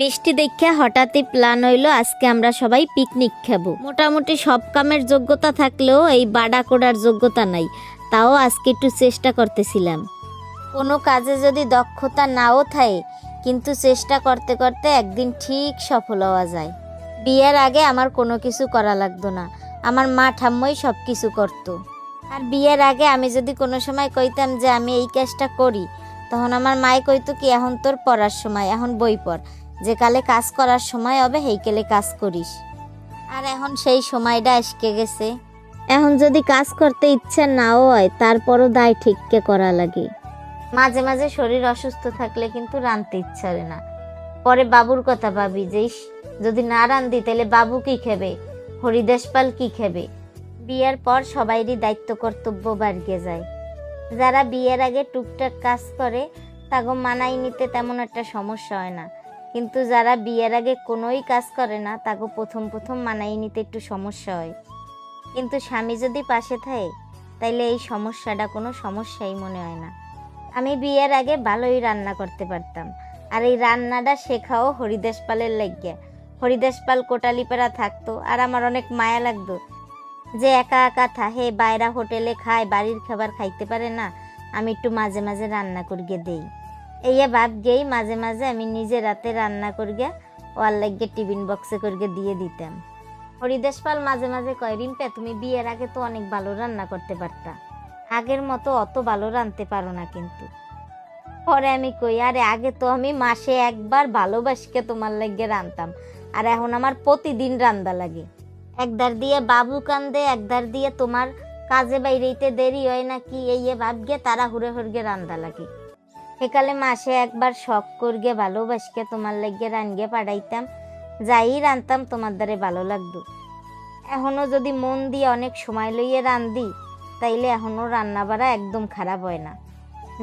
বৃষ্টি দেখে হঠাৎই প্ল্যান হইল আজকে আমরা সবাই পিকনিক খাব। মোটামুটি সব কামের যোগ্যতা থাকলেও এই বাডা কোডার যোগ্যতা নাই। তাও আজকে একটু চেষ্টা করতেছিলাম। কোনো কাজে যদি দক্ষতা নাও থাকে, কিন্তু চেষ্টা করতে করতে একদিন ঠিক সফল হওয়া যায়। বিয়ের আগে আমার কোনো কিছু করা লাগতো না। আমার মা ঠাম্মই সব কিছু করতো। আর বিয়ের আগে আমি যদি কোনো সময় কইতাম যে আমি এই কাজটা করি, তখন আমার মায়ে কইতো কি, এখন তোর পড়ার সময়, এখন বই পড়। যে কালে কাজ করার সময় হবে হেইকেলে কাজ করিস। আর এখন সেই সময়টা আজকে গেছে। এখন যদি কাজ করতে ইচ্ছা নাও হয় তারপরও দায় ঠিককে করা লাগে। মাঝে মাঝে শরীর অসুস্থ থাকলে কিন্তু রানতে ইচ্ছা হয় না। পরে বাবুর কথা ভাবি যে যদি না রান্ধি তাহলে বাবু কি খাবে? হরিদেশপাল কি খেবে? বিয়ের পর সবাইরই দায়িত্ব কর্তব্য বাড়িয়ে যায়। যারা বিয়ের আগে টুকটাক কাজ করে তাগো মানাই নিতে তেমন একটা সমস্যা হয় না। কিন্তু যারা বিয়ের আগে কোনোই কাজ করে না তাগো প্রথম প্রথম মানাই নিতে একটু সমস্যা হয়। কিন্তু স্বামী যদি পাশে থাকে, তাইলে এই সমস্যাটা কোনো সমস্যাই মনে হয় না। আমি বিয়ের আগে ভালোই রান্না করতে পারতাম। আর এই রান্নাটা শেখাও হরিদাস পালের লাগিয়া। হরিদাস পাল কোটালিপাড়া থাকতো, আর আমার অনেক মায়া লাগতো। যে একা একা থাহে বাইরা হোটেলে খায়, বাড়ির খাবার খাইতে পারে না, আমি একটু মাঝে মাঝে রান্না করিয়ে দেই। এইয়া ভাব গেই মাঝে মাঝে আমি নিজে রাতে রান্না করিয়ে ওয়ার লাগিয়ে টিফিন বক্সে করিয়ে দিয়ে দিতাম। হরিদাস পাল মাঝে মাঝে কয়, রিম্পা, তুমি বিয়ের আগে তো অনেক ভালো রান্না করতে পারতা। আগের মতো অত ভালো রাঁধতে পারো না কিন্তু। পরে আমি কই, আরে, আগে তো আমি মাসে একবার ভালোবাসকে তোমার লাগিয়ে রাঁধতাম, আর এখন আমার প্রতিদিন রান্দা লাগে। একদার দিয়ে বাবু কান্দে একদার দিয়ে তোমার কাজে বাইরেইতে দেরি হয় নাকি এই ভাবগে তারা হুড়ে হুড়গে রান্দা লাগে। সেকালে মাসে একবার শখ করগে ভালোবাসকে তোমার লাগিয়ে রানগে পাঠাইতাম যাই রানতাম, তোমার দ্বারে ভালো লাগতো। এখনও যদি মন দিয়ে অনেক সময় লইয়ে রান্ধি তাইলে এখনও রান্না বাড়া একদম খারাপ হয় না।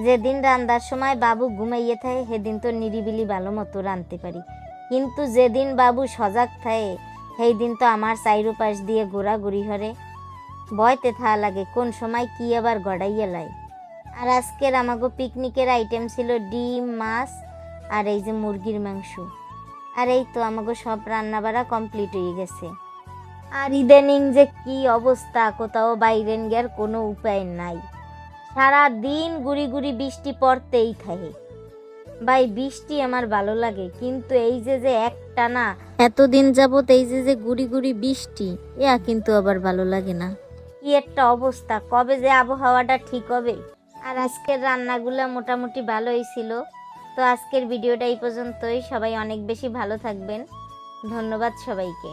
যেদিন রান্নার সময় বাবু ঘুমাইয়ে থাকে, সেদিন তো নিরিবিলি ভালো মতো রাঁধতে পারি। কিন্তু যেদিন বাবু সজাগ থাকে সেই দিন তো আমার চাইরু পাশ দিয়ে ঘোরাঘুরি হরে। ভয়তে থা লাগে, কোন সময় কি আবার গড়াইয়া লাই। আর আজকের আমাগো পিকনিকের আইটেম ছিল ডিম, মাছ আর এই যে মুরগির মাংস। আর এই তো আমাগো সব রান্না বাড়া কমপ্লিট হয়ে গেছে। আর ইদানিং যে কি অবস্থা, কোথাও বাইরে গিয়ার কোনো উপায় নাই। সারা দিন গুড়ি গুড়ি বৃষ্টি পড়তেই থাকে। ভাই, বৃষ্টি আমার ভালো লাগে, কিন্তু এই যে যে একটা না, এতদিন যাবত এই যে যে গুড়ি গুড়ি বৃষ্টি ইয়া কিন্তু আবার ভালো লাগে না। কি একটা অবস্থা, কবে যে আবহাওয়াটা ঠিক হবে? আর আজকের রান্নাগুলো মোটামুটি ভালোই ছিল। তো আজকের ভিডিওটা এই পর্যন্তই। সবাই অনেক বেশি ভালো থাকবেন। ধন্যবাদ সবাইকে।